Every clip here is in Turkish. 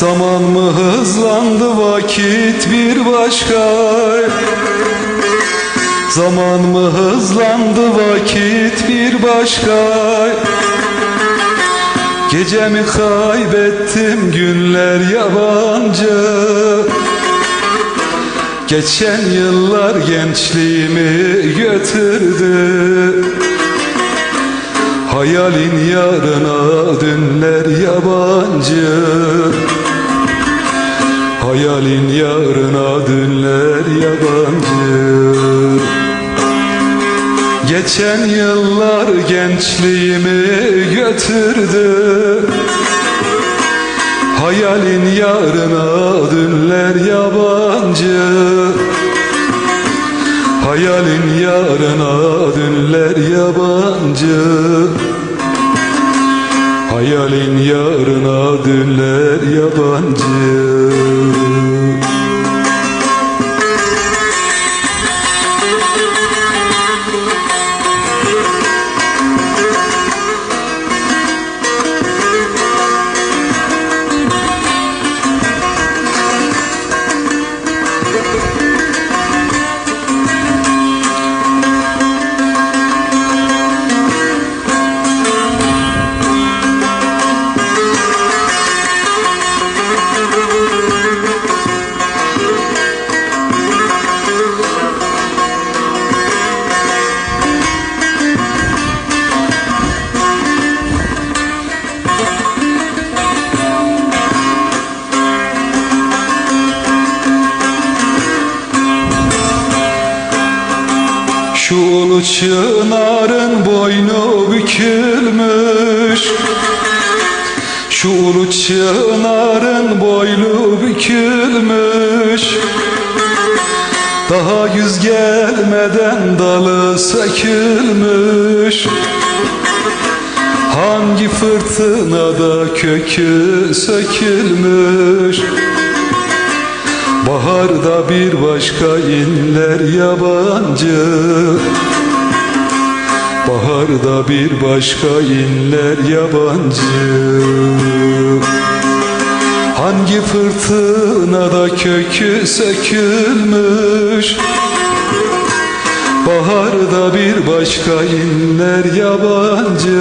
Zaman mı hızlandı vakit bir başka? Zaman mı hızlandı vakit bir başka? Gecemi kaybettim günler yabancı. Geçen yıllar gençliğimi götürdü. Hayalin yarına dünler yabancı Hayalin yarına dünler yabancı. Geçen yıllar gençliğimi götürdü. Hayalin yarına dünler yabancı. Hayalin yarına dünler yabancı. Hayalin yarına dünler yabancı Şu ulu çınarın boynu bükülmüş. Şu ulu çınarın boynu bükülmüş. Daha yüz gelmeden dalı sökülmüş. Hangi fırtınada kökü sökülmüş Baharda bir başka inler yabancı. Baharda bir başka inler yabancı. Hangi fırtınada kökü sökülmüş? Baharda bir başka inler yabancı.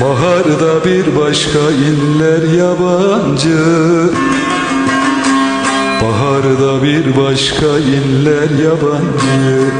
Baharda bir başka inler yabancı Baharda bir başka inler yabancı